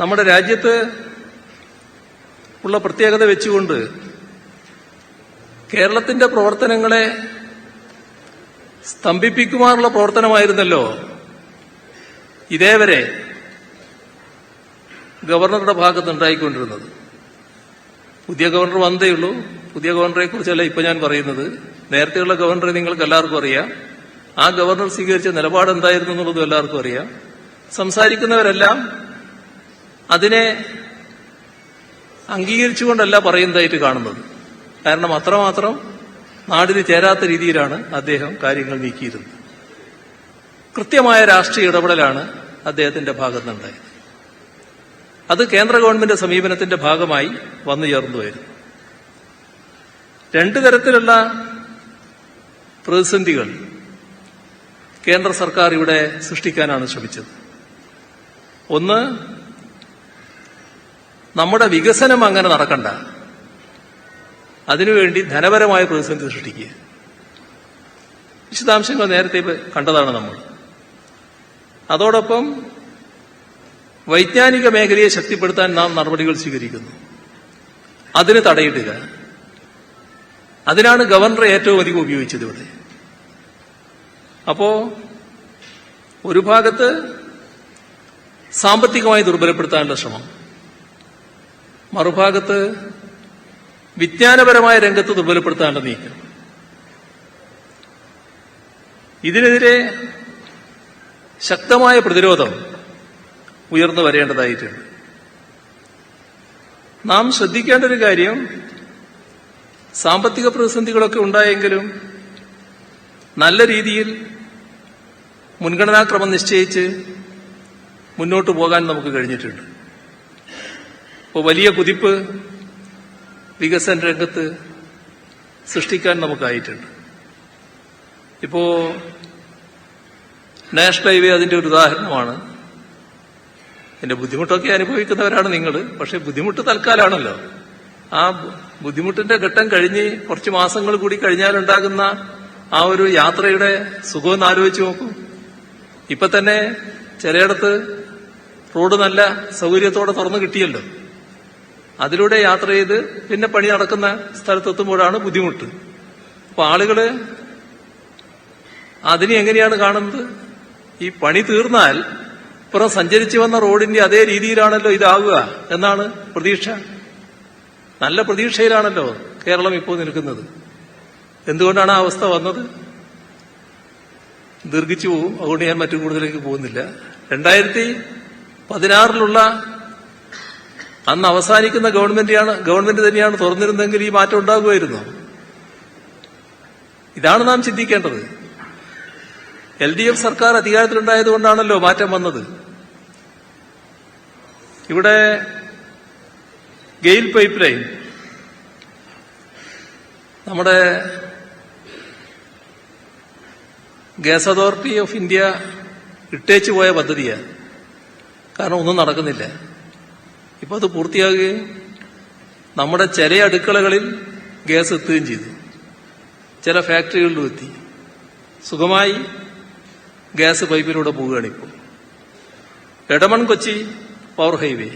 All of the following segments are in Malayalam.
നമ്മുടെ രാജ്യത്ത് ഉള്ള പ്രത്യേകത വെച്ചുകൊണ്ട് കേരളത്തിന്റെ പ്രവർത്തനങ്ങളെ സ്തംഭിപ്പിക്കുവാനുള്ള പ്രവർത്തനമായിരുന്നല്ലോ ഇതേവരെ ഗവർണറുടെ ഭാഗത്ത് ഉണ്ടായിക്കൊണ്ടിരുന്നത് പുതിയ ഗവർണർ വന്നതേ ഉള്ളൂ. പുതിയ ഗവർണറെ കുറിച്ചല്ല ഇപ്പൊ ഞാൻ പറയുന്നത്. നേരത്തെയുള്ള ഗവർണറെ നിങ്ങൾക്ക് എല്ലാവർക്കും അറിയാം. ആ ഗവർണർ സ്വീകരിച്ച നിലപാട് എന്തായിരുന്നു എന്നുള്ളതും എല്ലാവർക്കും അറിയാം. സംസാരിക്കുന്നവരെല്ലാം അതിനെ അംഗീകരിച്ചുകൊണ്ടല്ല പറയുന്നതായിട്ട് കാണുന്നത്. കാരണം അത്രമാത്രം നാടിന് ചേരാത്ത രീതിയിലാണ് അദ്ദേഹം കാര്യങ്ങൾ നീക്കിയിരുന്നത്. കൃത്യമായ രാഷ്ട്രീയ ഇടപെടലാണ് അദ്ദേഹത്തിന്റെ ഭാഗത്തുനിന്നുണ്ടായത്. അത് കേന്ദ്ര ഗവൺമെന്റ് സമീപനത്തിന്റെ ഭാഗമായി വന്നു ചേർന്നുവരുന്നു രണ്ടു തരത്തിലുള്ള പ്രതിസന്ധികൾ കേന്ദ്ര സർക്കാർ ഇവിടെ സൃഷ്ടിക്കാനാണ് ശ്രമിച്ചത്. ഒന്ന് നമ്മുടെ വികസനം അങ്ങനെ നടക്കണ്ട. അതിനുവേണ്ടി ധനപരമായ പ്രതിസന്ധി സൃഷ്ടിക്കുക. വിശദാംശങ്ങൾ നേരത്തെ കണ്ടതാണ് നമ്മൾ. അതോടൊപ്പം വൈജ്ഞാനിക മേഖലയെ ശക്തിപ്പെടുത്താൻ നാം നടപടികൾ സ്വീകരിക്കുന്നു. അതിന് തടയിടുക. അതിനാണ് ഗവർണർ ഏറ്റവും അധികം ഉപയോഗിച്ചത് ഇവിടെ. അപ്പോ ഒരു ഭാഗത്ത് സാമ്പത്തികമായി ദുർബലപ്പെടുത്താനുള്ള ശ്രമം. മറുഭാഗത്ത് വിജ്ഞാനപരമായ രംഗത്ത് ദുർബലപ്പെടുത്താണ്ട് നീക്കം. ഇതിനെതിരെ ശക്തമായ പ്രതിരോധം ഉയർന്നു വരേണ്ടതായിട്ടുണ്ട്. നാം ശ്രദ്ധിക്കേണ്ട ഒരു കാര്യം സാമ്പത്തിക പ്രതിസന്ധികളൊക്കെ ഉണ്ടായെങ്കിലും നല്ല രീതിയിൽ മുൻഗണനാക്രമം നിശ്ചയിച്ച് മുന്നോട്ട് പോകാൻ നമുക്ക് കഴിഞ്ഞിട്ടുണ്ട്. ഇപ്പോൾ വലിയ കുതിപ്പ് വികസന രംഗത്ത് സൃഷ്ടിക്കാൻ നമുക്കായിട്ടുണ്ട്. ഇപ്പോ നാഷണൽ ഹൈവേ അതിന്റെ ഒരു ഉദാഹരണമാണ്. എന്റെ ബുദ്ധിമുട്ടൊക്കെ അനുഭവിക്കുന്നവരാണ് നിങ്ങൾ പക്ഷെ ബുദ്ധിമുട്ട് തൽക്കാലാണല്ലോ. ആ ബുദ്ധിമുട്ടിന്റെ ഘട്ടം കഴിഞ്ഞ് കുറച്ച് മാസങ്ങൾ കൂടി കഴിഞ്ഞാലുണ്ടാകുന്ന ആ ഒരു യാത്രയുടെ സുഖമെന്ന് ആലോചിച്ച് നോക്കൂ. ഇപ്പൊ തന്നെ ചിലയിടത്ത് റോഡ് നല്ല സൗകര്യത്തോടെ തുറന്നു കിട്ടിയല്ലോ. അതിലൂടെ യാത്ര ചെയ്ത് പിന്നെ പണി നടക്കുന്ന സ്ഥലത്തെത്തുമ്പോഴാണ് ബുദ്ധിമുട്ട്. അപ്പൊ ആളുകൾ അതിനെ എങ്ങനെയാണ് കാണുന്നത്? ഈ പണി തീർന്നാൽ ഇപ്പുറം സഞ്ചരിച്ചു വന്ന റോഡിന്റെ അതേ രീതിയിലാണല്ലോ ഇതാവുക എന്നാണ് പ്രതീക്ഷ. നല്ല പ്രതീക്ഷയിലാണല്ലോ കേരളം ഇപ്പോൾ നിൽക്കുന്നത്. എന്തുകൊണ്ടാണ് ആ അവസ്ഥ വന്നത്? ദീർഘിച്ചു പോവും. അതുകൊണ്ട് ഞാൻ മറ്റു കൂടുതലേക്ക് പോകുന്നില്ല. രണ്ടായിരത്തി പതിനാറിലുള്ള അന്ന് അവസാനിക്കുന്ന ഗവൺമെന്റാണ് ഗവൺമെന്റ് തന്നെയാണ് തുറന്നിരുന്നെങ്കിൽ ഈ മാറ്റം ഉണ്ടാകുമായിരുന്നു. ഇതാണ് നാം ചിന്തിക്കേണ്ടത്. എൽ ഡി എഫ് സർക്കാർ അധികാരത്തിലുണ്ടായതുകൊണ്ടാണല്ലോ മാറ്റം വന്നത്. ഇവിടെ ഗെയിൽ പൈപ്പ് ലൈൻ നമ്മുടെ ഗ്യാസ് അതോറിറ്റി ഓഫ് ഇന്ത്യ ഇട്ടേച്ചു പോയ പദ്ധതിയാണ്. കാരണം ഒന്നും നടക്കുന്നില്ല. ഇപ്പൊ അത് പൂർത്തിയാകുകയും നമ്മുടെ ചില അടുക്കളകളിൽ ഗ്യാസ് എത്തുകയും ചെയ്തു. ചില ഫാക്ടറികളിലും എത്തി. സുഖമായി ഗ്യാസ് പൈപ്പിലൂടെ പോവുകയാണ് ഇപ്പോൾ. Edamon Kochi power highway.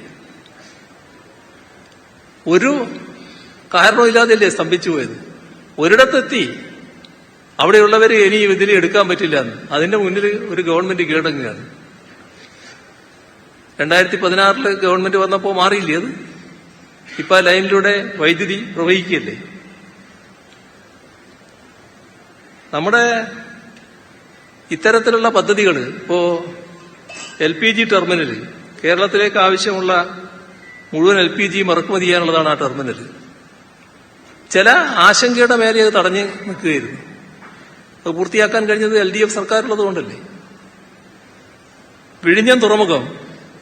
ഒരു കാരണമില്ലാതെയല്ലേ സ്തംഭിച്ചു പോയത്? ഒരിടത്തെത്തി. അവിടെയുള്ളവർ ഇനി ഇതിൽ എടുക്കാൻ പറ്റില്ല അതിന്റെ മുന്നിൽ ഒരു ഗവൺമെന്റ് കീഴടങ്ങുകയാണ്. രണ്ടായിരത്തി പതിനാറിൽ ഗവൺമെന്റ് വന്നപ്പോൾ മാറിയില്ലേ അത്? ഇപ്പൊ ആ ലൈനിലൂടെ വൈദ്യുതി പ്രവഹിക്കുകയല്ലേ? നമ്മുടെ ഇത്തരത്തിലുള്ള പദ്ധതികൾ ഇപ്പോ എൽ പി ജി ടെർമിനൽ കേരളത്തിലേക്ക് ആവശ്യമുള്ള മുഴുവൻ എൽ പി ജി ഇറക്കുമതി ചെയ്യാനുള്ളതാണ് ആ ടെർമിനൽ ചില ആശങ്കയുടെ മേലെ അത് തടഞ്ഞ് നിൽക്കുകയായിരുന്നു. അത് പൂർത്തിയാക്കാൻ കഴിഞ്ഞത് എൽ ഡി എഫ് സർക്കാരുള്ളത് കൊണ്ടല്ലേ വിഴിഞ്ഞം തുറമുഖം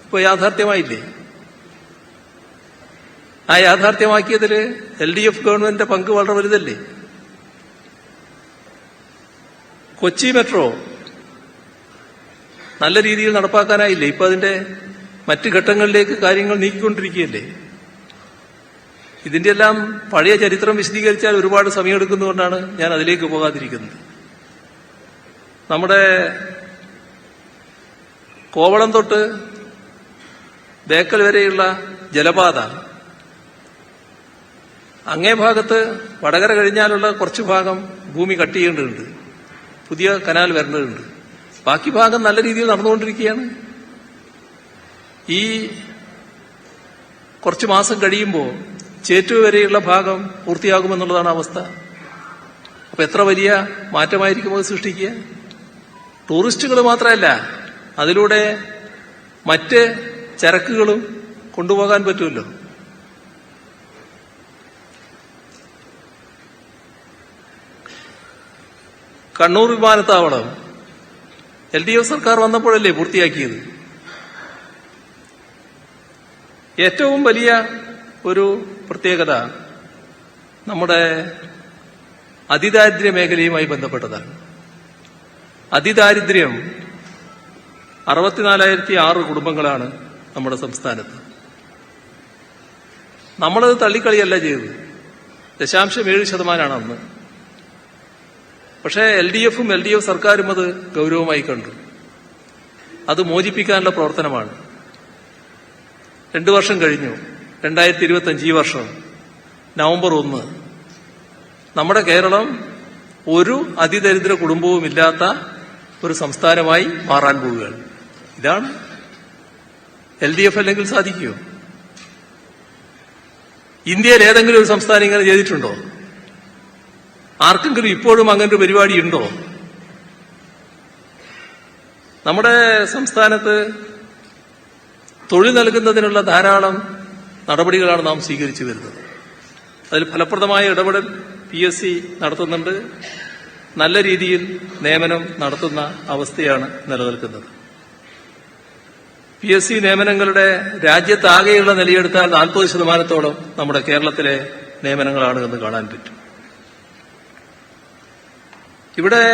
ഇപ്പൊ യാഥാർത്ഥ്യമായില്ലേ? ആ യാഥാർത്ഥ്യമാക്കിയതിൽ എൽ ഡി എഫ് ഗവൺമെന്റിന്റെ പങ്ക് വളരെ വലുതല്ലേ? കൊച്ചി മെട്രോ നല്ല രീതിയിൽ നടപ്പാക്കാനായില്ലേ? ഇപ്പൊ അതിന്റെ മറ്റ് ഘട്ടങ്ങളിലേക്ക് കാര്യങ്ങൾ നീക്കിക്കൊണ്ടിരിക്കുകയല്ലേ? ഇതിന്റെ എല്ലാം പഴയ ചരിത്രം വിശദീകരിച്ചാൽ ഒരുപാട് സമയമെടുക്കുന്നതുകൊണ്ടാണ് ഞാൻ അതിലേക്ക് പോകാതിരിക്കുന്നത്. നമ്മുടെ കോവളം തൊട്ട് ബേക്കൽ വരെയുള്ള ജലപാത. അങ്ങേ ഭാഗത്ത് വടകര കഴിഞ്ഞാലുള്ള കുറച്ചു ഭാഗം ഭൂമി കട്ട് ചെയ്യേണ്ടതുണ്ട്. പുതിയ കനാൽ വരേണ്ടതുണ്ട്. ബാക്കി ഭാഗം നല്ല രീതിയിൽ നടന്നുകൊണ്ടിരിക്കുകയാണ്. ഈ കുറച്ച് മാസം കഴിയുമ്പോൾ ചേറ്റു വരെയുള്ള ഭാഗം പൂർത്തിയാകുമെന്നുള്ളതാണ് അവസ്ഥ. അപ്പൊ എത്ര വലിയ മാറ്റമായിരിക്കും അത് സൃഷ്ടിക്കുക? ടൂറിസ്റ്റുകൾ മാത്രമല്ല അതിലൂടെ മറ്റ് ചരക്കുകളും കൊണ്ടുപോകാൻ പറ്റുമല്ലോ കണ്ണൂർ വിമാനത്താവളം എൽ ഡി എഫ് സർക്കാർ വന്നപ്പോഴല്ലേ പൂർത്തിയാക്കിയത്? ഏറ്റവും വലിയ ഒരു പ്രത്യേകത നമ്മുടെ അതിദാരിദ്ര്യ മേഖലയുമായി ബന്ധപ്പെട്ടതാണ്. അതിദാരിദ്ര്യം അറുപത്തിനാലായിരത്തി ആറ് കുടുംബങ്ങളാണ് നമ്മുടെ സംസ്ഥാനത്ത്. നമ്മളത് തള്ളിക്കളിയല്ല ചെയ്തത്. ദശാംശം ഏഴ് ശതമാനമാണ് അന്ന്. പക്ഷേ എൽ ഡി എഫും എൽ ഡി എഫ് സർക്കാരും അത് ഗൗരവമായി കണ്ടു. അത് മോചിപ്പിക്കാനുള്ള പ്രവർത്തനമാണ്. രണ്ടു വർഷം കഴിഞ്ഞു. രണ്ടായിരത്തി ഇരുപത്തി അഞ്ച് ഈ വർഷം നവംബർ ഒന്ന്. നമ്മുടെ കേരളം ഒരു അതിദരിദ്ര കുടുംബവുമില്ലാത്ത ഒരു സംസ്ഥാനമായി മാറാൻ പോവുകയാണ്. ഇതാണ് എൽ ഡി എഫ് അല്ലെങ്കിൽ സാധിക്കുമോ? ഇന്ത്യയിൽ ഏതെങ്കിലും ഒരു സംസ്ഥാനം ഇങ്ങനെ ചെയ്തിട്ടുണ്ടോ? ആർക്കെങ്കിലും ഇപ്പോഴും അങ്ങനെ ഒരു പരിപാടി ഉണ്ടോ? നമ്മുടെ സംസ്ഥാനത്ത് തൊഴിൽ നൽകുന്നതിനുള്ള ധാരാളം നടപടികളാണ് നാം സ്വീകരിച്ചു വരുന്നത്. അതിൽ ഫലപ്രദമായ ഇടപെടൽ പി എസ് സി നടത്തുന്നുണ്ട്. നല്ല രീതിയിൽ നിയമനം നടത്തുന്ന അവസ്ഥയാണ് നിലനിൽക്കുന്നത്. പി എസ് സി നിയമനങ്ങളുടെ രാജ്യത്താകെയുള്ള നിലയെടുത്താൽ നാൽപ്പത് ശതമാനത്തോളം നമ്മുടെ കേരളത്തിലെ നിയമനങ്ങളാണ് എന്ന് കാണാൻ പറ്റും. ഇവിടെ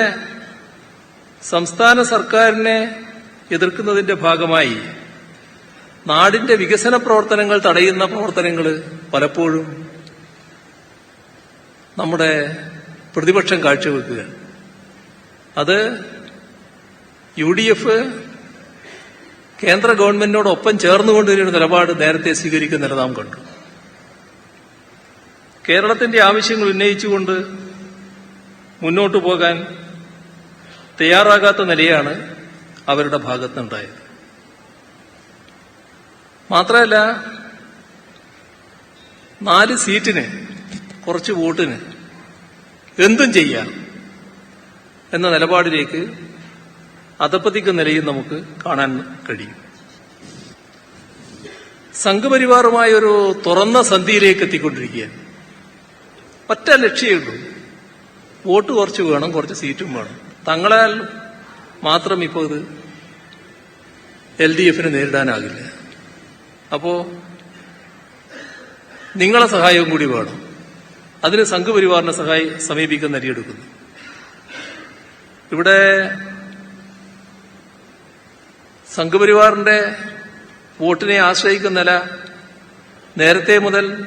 സംസ്ഥാന സർക്കാരിനെ എതിർക്കുന്നതിന്റെ ഭാഗമായി നാടിന്റെ വികസന പ്രവർത്തനങ്ങൾ തടയുന്ന പ്രവർത്തനങ്ങൾ പലപ്പോഴും നമ്മുടെ പ്രതിപക്ഷം കാഴ്ചവെക്കുക അത് യു ഡി എഫ് കേന്ദ്ര ഗവൺമെന്റിനോടൊപ്പം ചേർന്നുകൊണ്ട് ഒരു നിലപാട് നേരത്തെ സ്വീകരിക്കുന്നത് നാം കണ്ടു. കേരളത്തിന്റെ ആവശ്യങ്ങൾ ഉന്നയിച്ചുകൊണ്ട് മുന്നോട്ടു പോകാൻ തയ്യാറാകാത്ത നിലയാണ് അവരുടെ ഭാഗത്തുണ്ടായത് മാത്രമല്ല നാല് സീറ്റിന് കുറച്ച് വോട്ടിന് എന്തും ചെയ്യാം എന്ന നിലപാടിലേക്ക് അധപ്പതിക്കുന്ന നിലയും നമുക്ക് കാണാൻ കഴിയും. സംഘപരിവാറുമായ ഒരു തുറന്ന സന്ധിയിലേക്ക് എത്തിക്കൊണ്ടിരിക്കുകയാണ്. ഒറ്റ ലക്ഷ്യമുള്ളൂ വോട്ട് കുറച്ച് വേണം കുറച്ച് സീറ്റും വേണം. തങ്ങളാൽ മാത്രം ഇപ്പോൾ ഇത് എൽ ഡി എഫിന് നേരിടാനാകില്ല. അപ്പോ നിങ്ങളെ സഹായവും കൂടി വേണം. അതിന് സംഘപരിവാറിനെ സഹായി സമീപിക്കുന്ന നരിയെടുക്കുന്നു ഇവിടെ സംഘപരിവാറിന്റെ വോട്ടിനെ ആശ്രയിക്കുന്ന നില നേരത്തെ മുതൽ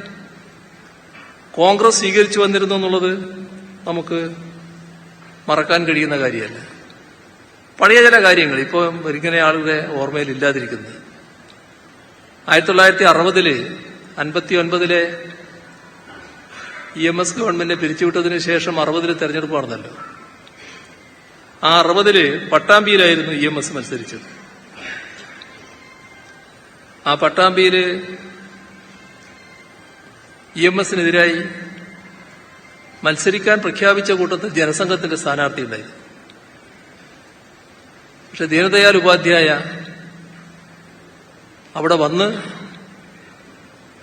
കോൺഗ്രസ് സ്വീകരിച്ചു വന്നിരുന്നു എന്നുള്ളത് നമുക്ക് മറക്കാൻ കഴിയുന്ന കാര്യമല്ല. പഴയ ചില കാര്യങ്ങൾ ഇപ്പോൾ ഇങ്ങനെ ആളുടെ ഓർമ്മയിൽ ഇല്ലാതിരിക്കുന്നത്. ആയിരത്തി തൊള്ളായിരത്തി അറുപതിൽ അൻപത്തി ഒൻപതിലെ ഇ എം എസ് ഗവൺമെന്റിനെ പിരിച്ചുവിട്ടതിന് ശേഷം അറുപതിൽ തെരഞ്ഞെടുപ്പ് നടന്നല്ലോ. ആ അറുപതിൽ പട്ടാമ്പിയിലായിരുന്നു ഇ എം എസ് മത്സരിച്ചത്. ആ പട്ടാമ്പിയിൽ ഇ എം എസിനെതിരായി മത്സരിക്കാൻ പ്രഖ്യാപിച്ച കൂട്ടത്തിൽ ജനസംഘത്തിന്റെ സ്ഥാനാർത്ഥി ഉണ്ടായി പക്ഷെ ദീനദയാൽ ഉപാധ്യായ അവിടെ വന്ന്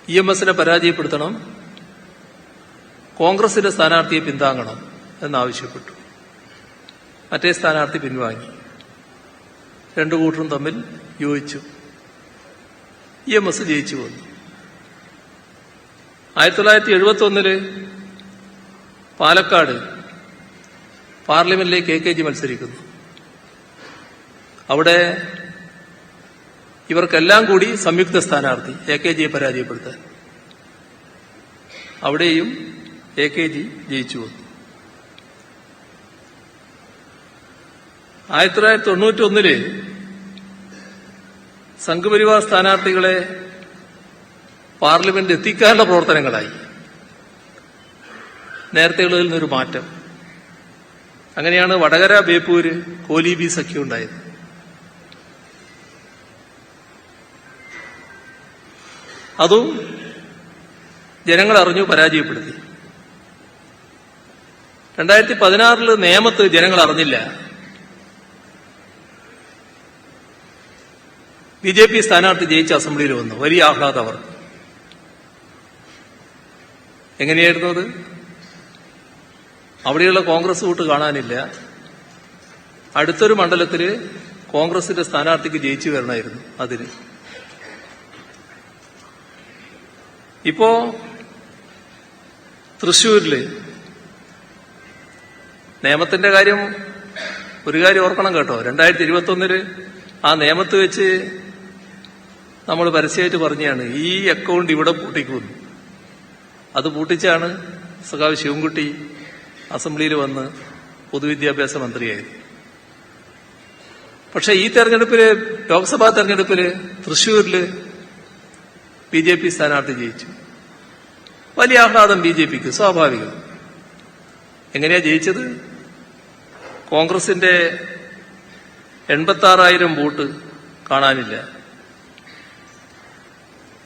ഇ എം എസിനെ പരാജയപ്പെടുത്തണം കോൺഗ്രസിന്റെ സ്ഥാനാർത്ഥിയെ പിന്താങ്ങണം എന്നാവശ്യപ്പെട്ടു. മറ്റേ സ്ഥാനാർത്ഥി പിൻവാങ്ങി. രണ്ടു കൂട്ടരും തമ്മിൽ യോജിച്ചു. ഇ എം എസ് ജയിച്ചു വന്നു ആയിരത്തി തൊള്ളായിരത്തി എഴുപത്തി ഒന്നിൽ പാലക്കാട് പാർലമെന്റിലേക്ക് എ കെ ജി മത്സരിക്കുന്നു. അവിടെ ഇവർക്കെല്ലാം കൂടി സംയുക്ത സ്ഥാനാർത്ഥി എ കെ ജിയെ പരാജയപ്പെടുത്താൻ. അവിടെയും എ കെ ജി ജയിച്ചു വന്നു ആയിരത്തി തൊള്ളായിരത്തി തൊണ്ണൂറ്റി ഒന്നിൽ സംഘപരിവാർ സ്ഥാനാർത്ഥികളെ പാർലമെന്റ് എത്തിക്കാനുള്ള പ്രവർത്തനങ്ങളായി. നേരത്തെയുള്ളതിൽ നിന്നൊരു മാറ്റം. അങ്ങനെയാണ് വടകര ബേപ്പൂര് കോലീബി സഖ്യം ഉണ്ടായത്. അതും ജനങ്ങൾ അറിഞ്ഞു പരാജയപ്പെടുത്തി. രണ്ടായിരത്തി പതിനാറിൽ നിയമത്ത് ജനങ്ങൾ അറിഞ്ഞില്ല. ബി ജെ പി സ്ഥാനാർത്ഥി ജയിച്ച അസംബ്ലിയിൽ വന്നു. വലിയ ആഹ്ലാദം അവർ. എങ്ങനെയായിരുന്നു അത്? അവിടെയുള്ള കോൺഗ്രസ് വോട്ട് കാണാനില്ല. അടുത്തൊരു മണ്ഡലത്തിൽ കോൺഗ്രസിന്റെ സ്ഥാനാർത്ഥിക്ക് ജയിച്ചു വരണമായിരുന്നു അതിന്. ഇപ്പോ തൃശൂരിൽ നിയമത്തിന്റെ കാര്യം ഒരു കാര്യം ഓർക്കണം കേട്ടോ. രണ്ടായിരത്തി ഇരുപത്തി ഒന്നിൽ ആ നിയമത്ത് വെച്ച് നമ്മൾ പരസ്യമായിട്ട് പറഞ്ഞാണ് ഈ അക്കൗണ്ട് ഇവിടെ പൂട്ടിക്കുന്നു അത് പൂട്ടിച്ചാണ് സഖാവ് ശിവൻകുട്ടി അസംബ്ലിയിൽ വന്ന് പൊതുവിദ്യാഭ്യാസ മന്ത്രിയായത്. പക്ഷെ ഈ തെരഞ്ഞെടുപ്പിൽ ലോക്സഭാ തെരഞ്ഞെടുപ്പിൽ തൃശൂരിൽ ബി ജെ പി സ്ഥാനാർത്ഥി ജയിച്ചു. വലിയ ആഹ്ലാദം ബി ജെ പിക്ക് സ്വാഭാവികം. എങ്ങനെയാ ജയിച്ചത്? കോൺഗ്രസിന്റെ എൺപത്തി ആറായിരം വോട്ട് കാണാനില്ല.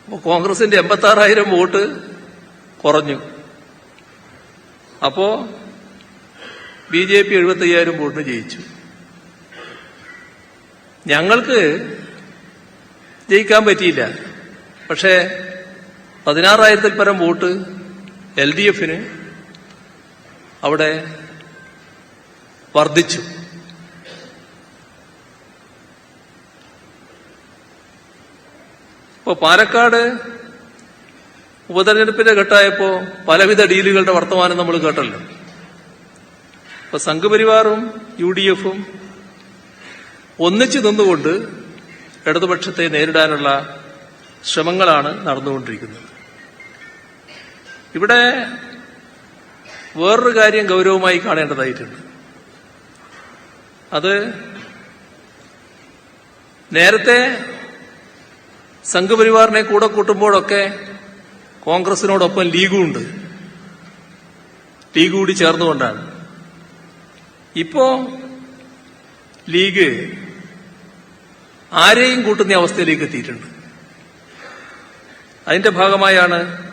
അപ്പോ കോൺഗ്രസിന്റെ എൺപത്തി ആറായിരം വോട്ട് കുറഞ്ഞു. അപ്പോ ബി ജെ പി എഴുപത്തി അയ്യായിരം വോട്ടിന് ജയിച്ചു. ഞങ്ങൾക്ക് ജയിക്കാൻ പറ്റിയില്ല. പക്ഷേ പതിനാറായിരത്തിൽ പരം വോട്ട് എൽ ഡി എഫിന് അവിടെ വർദ്ധിച്ചു. ഇപ്പൊ പാലക്കാട് ഉപതെരഞ്ഞെടുപ്പിന്റെ ഘട്ടമായപ്പോ പലവിധ ഡീലുകളുടെ വർത്തമാനം നമ്മൾ കേട്ടല്ലോ. ഇപ്പൊ സംഘപരിവാറും യു ഡി എഫും ഒന്നിച്ചു നിന്നുകൊണ്ട് ഇടതുപക്ഷത്തെ നേരിടാനുള്ള ശ്രമങ്ങളാണ് നടന്നുകൊണ്ടിരിക്കുന്നത്. ഇവിടെ വേറൊരു കാര്യം ഗൗരവമായി കാണേണ്ടതായിട്ടുണ്ട്. അത് നേരത്തെ സംഘപരിവാറിനെ കൂടെ കൂട്ടുമ്പോഴൊക്കെ കോൺഗ്രസിനോടൊപ്പം ലീഗും ഉണ്ട് ലീഗ് കൂടി ചേർന്നുകൊണ്ടാണ്. ഇപ്പോ ലീഗ് ആരെയും കൂട്ടുന്ന അവസ്ഥയിലേക്ക് എത്തിയിട്ടുണ്ട്. അതിന്റെ ഭാഗമായാണ്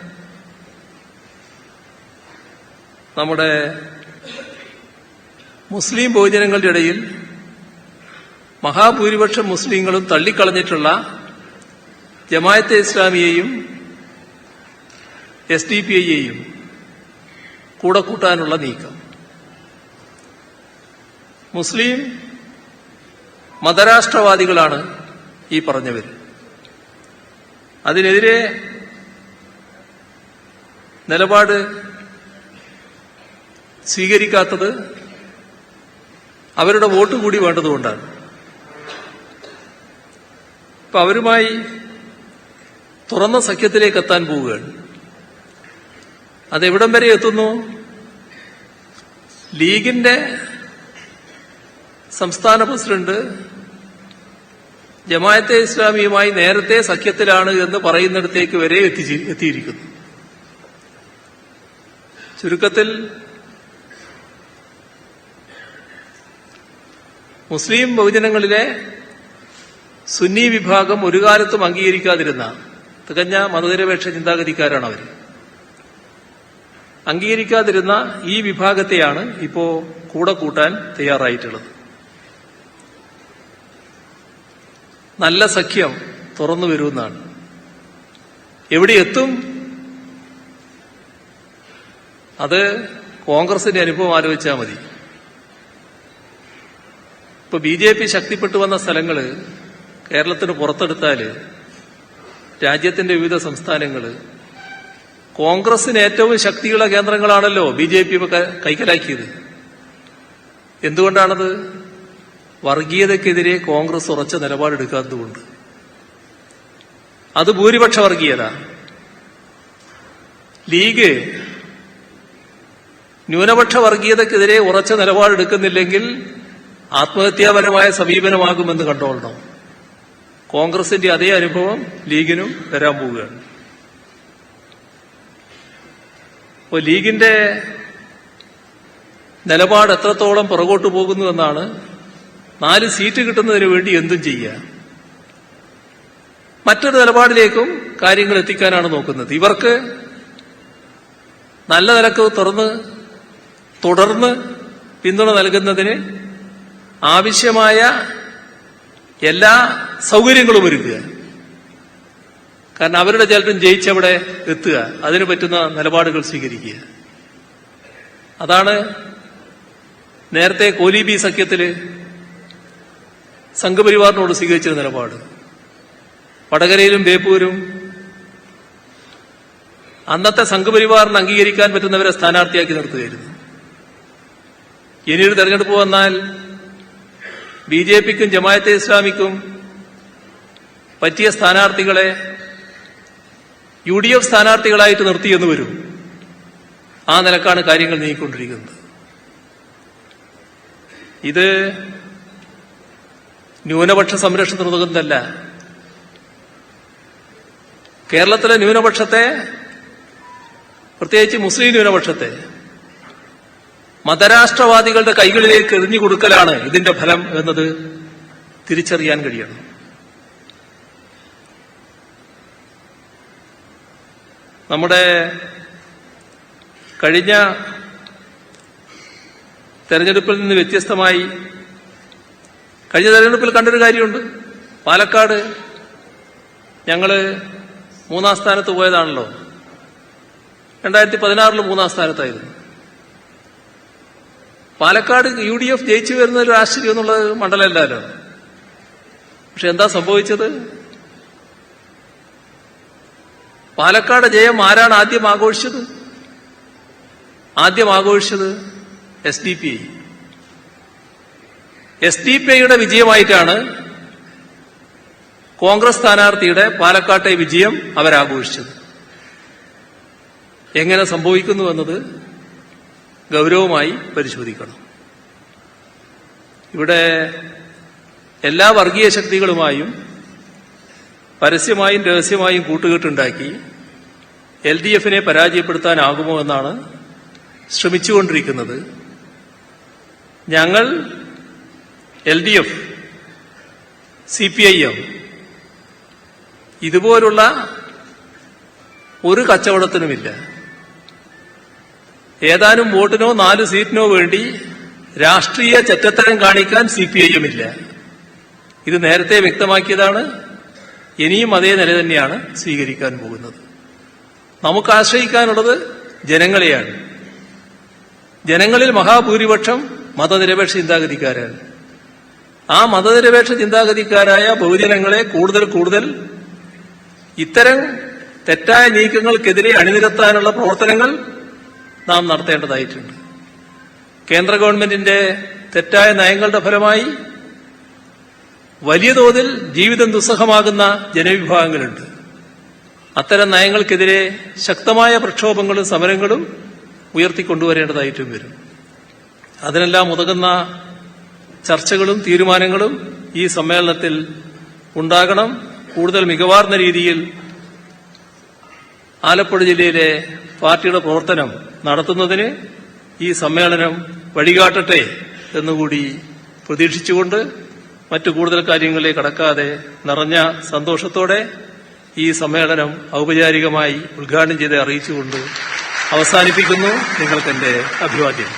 നമ്മുടെ മുസ്ലിം ബഹുജനങ്ങളുടെ ഇടയിൽ മഹാഭൂരിപക്ഷം മുസ്ലിങ്ങളും തള്ളിക്കളഞ്ഞിട്ടുള്ള ജമായത്തെ ഇസ്ലാമിയെയും എസ് ഡി പി ഐയെയും കൂടെ കൂട്ടാനുള്ള നീക്കം. മുസ്ലിം മതരാഷ്ട്രവാദികളാണ് ഈ പറഞ്ഞവർ അതിനെതിരെ നിലപാട് സ്വീകരിക്കാത്തത് അവരുടെ വോട്ട് കൂടി വേണ്ടതുകൊണ്ടാണ്. അപ്പൊ അവരുമായി തുറന്ന സഖ്യത്തിലേക്ക് എത്താൻ പോവുകയാണ്. അതെവിടം വരെ എത്തുന്നു? ലീഗിന്റെ സംസ്ഥാന പ്രസിഡന്റ് ജമായത്തെ ഇസ്ലാമിയുമായി നേരത്തെ സഖ്യത്തിലാണ് എന്ന് പറയുന്നിടത്തേക്ക് വരെ എത്തിയിരിക്കുന്നു. ചുരുക്കത്തിൽ മുസ്ലിം ബഹുജനങ്ങളിലെ സുന്നി വിഭാഗം ഒരു കാലത്തും അംഗീകരിക്കാതിരുന്ന തികഞ്ഞ മതനിരപേക്ഷ ചിന്താഗതിക്കാരാണ് അവർ അംഗീകരിക്കാതിരുന്ന ഈ വിഭാഗത്തെയാണ് ഇപ്പോ കൂടെ കൂട്ടാൻ തയ്യാറായിട്ടുള്ളത്. നല്ല സഖ്യം തുറന്നു വരുമെന്നാണ്. എവിടെ എത്തും? അത് കോൺഗ്രസിന്റെ അനുഭവം ആലോചിച്ചാൽ മതി. ഇപ്പൊ ബി ജെ പി ശക്തിപ്പെട്ടു വന്ന സ്ഥലങ്ങൾ കേരളത്തിന് പുറത്തെടുത്താൽ രാജ്യത്തിന്റെ വിവിധ സംസ്ഥാനങ്ങൾ കോൺഗ്രസിന് ഏറ്റവും ശക്തിയുള്ള കേന്ദ്രങ്ങളാണല്ലോ ബി ജെ പി കൈക്കലാക്കിയത്. എന്തുകൊണ്ടാണത്? വർഗീയതക്കെതിരെ കോൺഗ്രസ് ഉറച്ച നിലപാടെടുക്കാത്തതുകൊണ്ട്. അത് ഭൂരിപക്ഷ വർഗീയത. ലീഗ് ന്യൂനപക്ഷ വർഗീയതക്കെതിരെ ഉറച്ച നിലപാടെടുക്കുന്നില്ലെങ്കിൽ ആത്മഹത്യാപരമായ സമീപനമാകുമെന്ന് കണ്ടോളണം. കോൺഗ്രസിന്റെ അതേ അനുഭവം ലീഗിനും വരാൻ പോവുകയാണ് അപ്പോൾ ലീഗിന്റെ നിലപാട് എത്രത്തോളം പുറകോട്ട് പോകുന്നു എന്നാണ് നാല് സീറ്റ് കിട്ടുന്നതിന് വേണ്ടി എന്തും ചെയ്യുക. മറ്റൊരു നിലപാടിലേക്കും കാര്യങ്ങൾ എത്തിക്കാനാണ് നോക്കുന്നത്. ഇവർക്ക് നല്ല നിലയ്ക്ക് തുറന്ന് തുടർന്ന് പിന്തുണ നൽകുന്നതിന് ആവശ്യമായ എല്ലാ സൗകര്യങ്ങളും ഒരുക്കുക. കാരണം അവരുടെ ചിലരും ജയിച്ചവിടെ എത്തുക. അതിന് പറ്റുന്ന നിലപാടുകൾ സ്വീകരിക്കുക. അതാണ് നേരത്തെ കോലീബി സഖ്യത്തിൽ സംഘപരിവാറിനോട് സ്വീകരിച്ച നിലപാട്. വടകരയിലും ബേപ്പൂരും അന്നത്തെ സംഘപരിവാറിന് അംഗീകരിക്കാൻ പറ്റുന്നവരെ സ്ഥാനാർത്ഥിയാക്കി നിർത്തുകയായിരുന്നു. ഇനിയൊരു തെരഞ്ഞെടുപ്പ് വന്നാൽ ബി ജെ പിക്കും ജമായത്തെ ഇസ്ലാമിക്കും പറ്റിയ സ്ഥാനാർത്ഥികളെ യു ഡി എഫ് സ്ഥാനാർത്ഥികളായിട്ട് നിർത്തിയെന്ന് വരും. ആ നിലക്കാണ് കാര്യങ്ങൾ നീങ്ങിക്കൊണ്ടിരിക്കുന്നത്. ഇത് ന്യൂനപക്ഷ സംരക്ഷണത്തിന് ഉതകുന്നതല്ല കേരളത്തിലെ ന്യൂനപക്ഷത്തെ പ്രത്യേകിച്ച് മുസ്ലിം ന്യൂനപക്ഷത്തെ മതരാഷ്ട്രവാദികളുടെ കൈകളിലേക്ക് എറിഞ്ഞു കൊടുക്കലാണ് ഇതിന്റെ ഫലം എന്നത് തിരിച്ചറിയാൻ കഴിയണം. നമ്മുടെ കഴിഞ്ഞ തെരഞ്ഞെടുപ്പിൽ നിന്ന് വ്യത്യസ്തമായി കഴിഞ്ഞ തെരഞ്ഞെടുപ്പിൽ കണ്ടൊരു കാര്യമുണ്ട്. പാലക്കാട് ഞങ്ങൾ മൂന്നാം സ്ഥാനത്ത് പോയതാണല്ലോ. രണ്ടായിരത്തി പതിനാറിൽ മൂന്നാം സ്ഥാനത്തായിരുന്നു. പാലക്കാട് യു ഡി എഫ് ജയിച്ചു വരുന്ന ഒരു ആശ്ചര്യം എന്നുള്ളത് എല്ലാവരും പക്ഷെ എന്താ സംഭവിച്ചത്? പാലക്കാട് ജയം ആരാണ് ആദ്യം ആഘോഷിച്ചത്? ആദ്യം ആഘോഷിച്ചത് S D P S D P ഐയുടെ വിജയമായിട്ടാണ് കോൺഗ്രസ് സ്ഥാനാർത്ഥിയുടെ പാലക്കാട്ടെ വിജയം അവരാഘോഷിച്ചത്. എങ്ങനെ സംഭവിക്കുന്നു എന്നത് ഗൗരവമായി പരിശോധിക്കണം. ഇവിടെ എല്ലാ വർഗീയ ശക്തികളുമായും പരസ്യമായും രഹസ്യമായും കൂട്ടുകെട്ടുണ്ടാക്കി എൽ ഡി എഫിനെ പരാജയപ്പെടുത്താനാകുമോ എന്നാണ് ശ്രമിച്ചുകൊണ്ടിരിക്കുന്നത്. ഞങ്ങൾ L D F C P I M ഇതുപോലുള്ള ഒരു കച്ചവടത്തിനുമില്ല. ഏതാനും വോട്ടിനോ നാല് സീറ്റിനോ വേണ്ടി രാഷ്ട്രീയ ചെറ്റത്തരം കാണിക്കാൻ സി പി ഐ എമ്മില്ല ഇത് നേരത്തെ വ്യക്തമാക്കിയതാണ്. ഇനിയും അതേ നില തന്നെയാണ് സ്വീകരിക്കാൻ പോകുന്നത്. നമുക്ക് ആശ്രയിക്കാനുള്ളത് ജനങ്ങളെയാണ്. ജനങ്ങളിൽ മഹാഭൂരിപക്ഷം മതനിരപേക്ഷ ചിന്താഗതിക്കാരാണ്. ആ മതനിരപേക്ഷ ചിന്താഗതിക്കാരായ ബഹുജനങ്ങളെ കൂടുതൽ കൂടുതൽ ഇത്തരം തെറ്റായ നീക്കങ്ങൾക്കെതിരെ അണിനിരത്താനുള്ള പ്രവർത്തനങ്ങൾ നാം നടത്തേണ്ടതായിട്ടുണ്ട്. കേന്ദ്ര ഗവൺമെന്റിന്റെ തെറ്റായ നയങ്ങളുടെ ഫലമായി വലിയ തോതിൽ ജീവിതം ദുസ്സഹമാകുന്ന ജനവിഭാഗങ്ങളുണ്ട്. അത്തരം നയങ്ങൾക്കെതിരെ ശക്തമായ പ്രക്ഷോഭങ്ങളും സമരങ്ങളും ഉയർത്തിക്കൊണ്ടുവരേണ്ടതായിട്ടും വരും. അതിനെല്ലാം ഉതകുന്ന ചർച്ചകളും തീരുമാനങ്ങളും ഈ സമ്മേളനത്തിൽ ഉണ്ടാകണം. കൂടുതൽ മികവാർന്ന രീതിയിൽ ആലപ്പുഴ ജില്ലയിലെ പാർട്ടിയുടെ പ്രവർത്തനം നടത്തുന്നതിന് ഈ സമ്മേളനം വഴികാട്ടട്ടെ എന്നുകൂടി പ്രതീക്ഷിച്ചുകൊണ്ട് മറ്റു കൂടുതൽ കാര്യങ്ങളെ കടക്കാതെ നിറഞ്ഞ സന്തോഷത്തോടെ ഈ സമ്മേളനം ഔപചാരികമായി ഉദ്ഘാടനം ചെയ്ത് അറിയിച്ചുകൊണ്ട് അവസാനിപ്പിക്കുന്നു നിങ്ങൾക്കെന്റെ അഭിവാദ്യം.